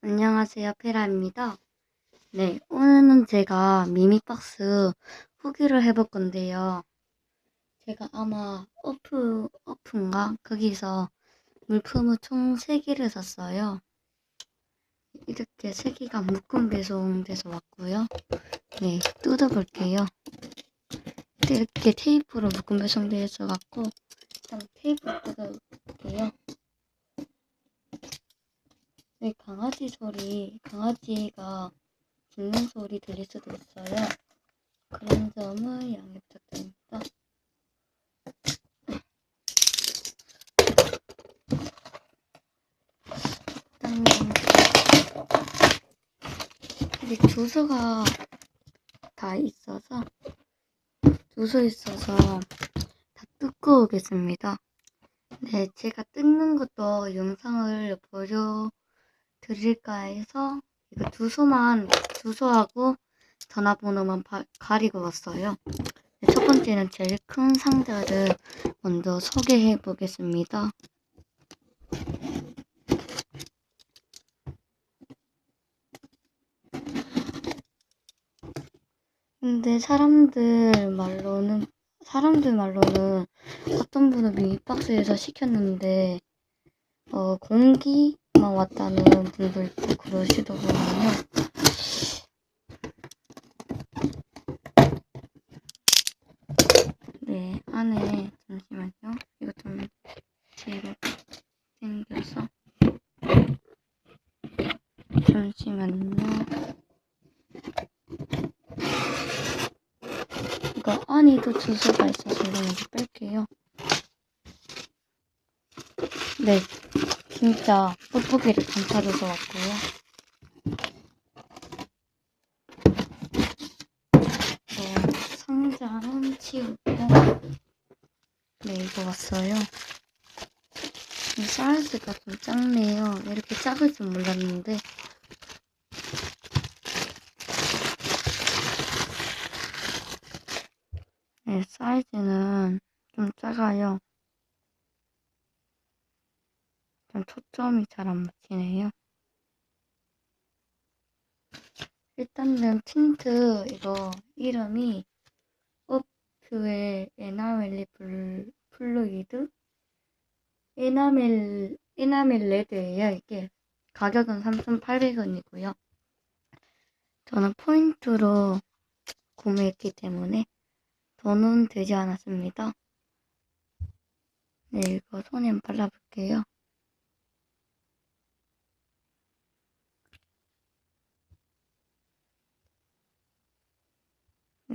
안녕하세요, 페라입니다. 네, 오늘은 제가 미미박스 후기를 해볼 건데요. 제가 아마 어프, 어프인가? 거기서 물품을 총 3개를 샀어요. 이렇게 3개가 묶음 배송돼서 왔고요. 네, 뜯어볼게요. 이렇게 테이프로 묶음 배송돼서 왔고, 일단 테이프 뜯어볼게요. 네, 소리, 강아지가 짖는 소리 들릴 수도 있어요. 그런 점을 양해 부탁드립니다. 일단은 이게 주소가 다 있어서 주소 있어서 다 뜯고 오겠습니다. 네, 제가 뜯는 것도 영상을 보여 드릴까 해서 이거 주소만 주소하고 전화번호만 바- 가리고 왔어요. 네, 첫 번째는 제일 큰 상자를 먼저 소개해 보겠습니다. 근데 사람들 말로는 사람들 말로는 어떤 분은 미박스에서 시켰는데 어 공기만 왔다는 분도 있고 그러시더군요. 네 안에 잠시만요. 이거 좀 뒤로 당겨서 잠시만요. 이거 안에도 주소가 있어서 이거 뺄게요. 네, 진짜 돋보기를 감싸줘서 왔고요. 네, 상자는 치우고 네, 이거 왔어요. 이 사이즈가 좀 작네요. 이렇게 작을 줄 몰랐는데 네, 사이즈는 좀 작아요. 좀 초점이 잘 안 맞히네요. 일단은 틴트 이거 이름이 업퓨의 에나멜리 블, 플루이드 에나멜 에나멜 레드예요. 이게 가격은 3,800원이고요. 저는 포인트로 구매했기 때문에 돈은 되지 않았습니다. 네, 이거 손에 발라볼게요.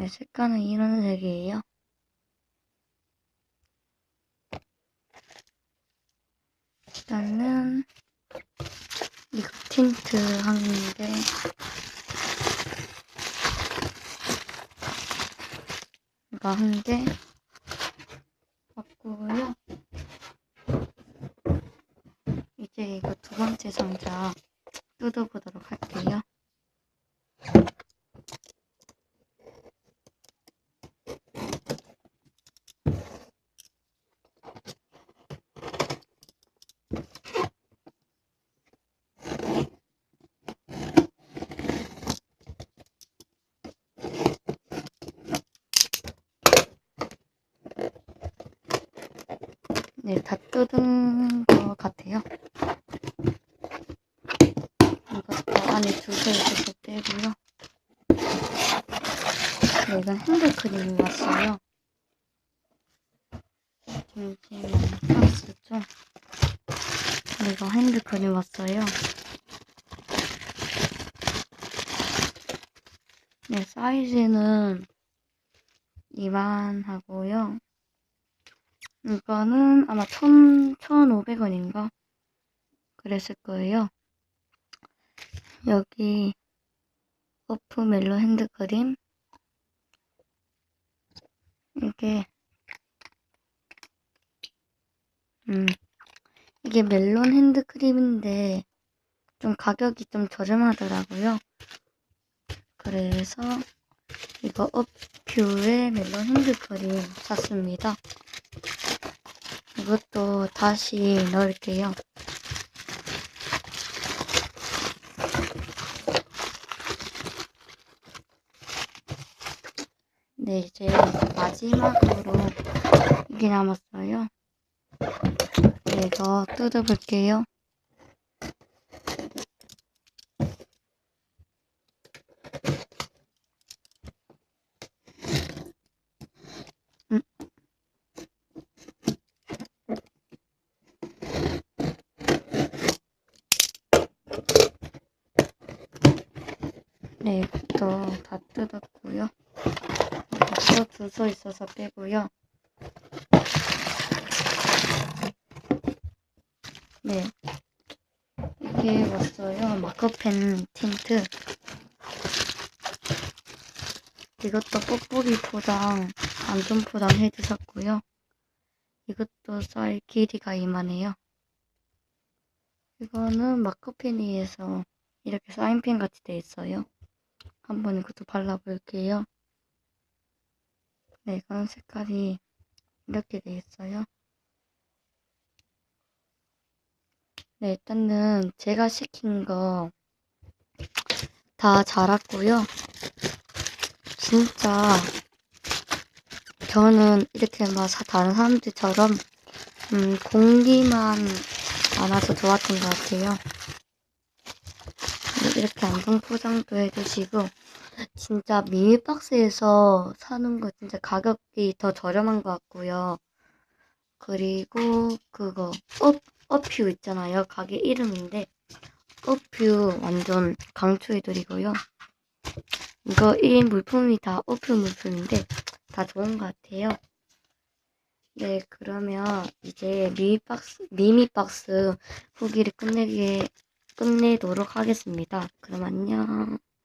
네, 색깔은 이런 색이에요. 일단은 이거 틴트 한 개, 이거 한개 왔고요. 이제 이거 두 번째 상자 뜯어보도록 할게요. 네, 다 뜯은 것 같아요. 이것도 안에 주소 있어서 떼고요. 네, 이건 핸드 크림이 왔어요. 잠시만, 박스 좀. 이거 핸드 크림 왔어요. 네, 사이즈는 이만 하고요. 이거는 아마 천, 천오백 원인가? 그랬을 거예요. 여기 어프 멜로 핸드크림. 이게, 음, 이게 멜론 핸드크림인데, 좀 가격이 좀 저렴하더라고요. 그래서, 이거 어퓨의 멜론 핸드크림 샀습니다. 이것도 다시 넣을게요. 네, 이제 마지막으로 이게 남았어요. 네, 그래서 뜯어볼게요. 네, 이것도 다 뜯었고요. 이것도 주소 있어서 빼고요. 네. 이게 왔어요. 마커펜 틴트. 이것도 뽁뽁이 포장, 안전 포장 해주셨고요. 이것도 사이 길이가 이만해요. 이거는 마커펜이에서 이렇게 사인펜 같이 돼 있어요. 한번 이것도 발라볼게요. 네, 이건 색깔이 이렇게 돼 있어요. 네, 일단은 제가 시킨 거 다 자랐고요. 진짜 저는 이렇게 막 사- 다른 사람들처럼 음, 공기만 많아서 좋았던 것 같아요. 네, 이렇게 안경 포장도 해주시고 진짜 미니박스에서 사는 거 진짜 가격이 더 저렴한 것 같고요. 그리고 그거 업, 어퓨 있잖아요. 가게 이름인데 어퓨 완전 강추해드리고요. 이거 1인 물품이 다 어퓨 물품인데 다 좋은 것 같아요. 네, 그러면 이제 미니박스, 미니박스 후기를 끝내게, 끝내도록 하겠습니다. 그럼 안녕.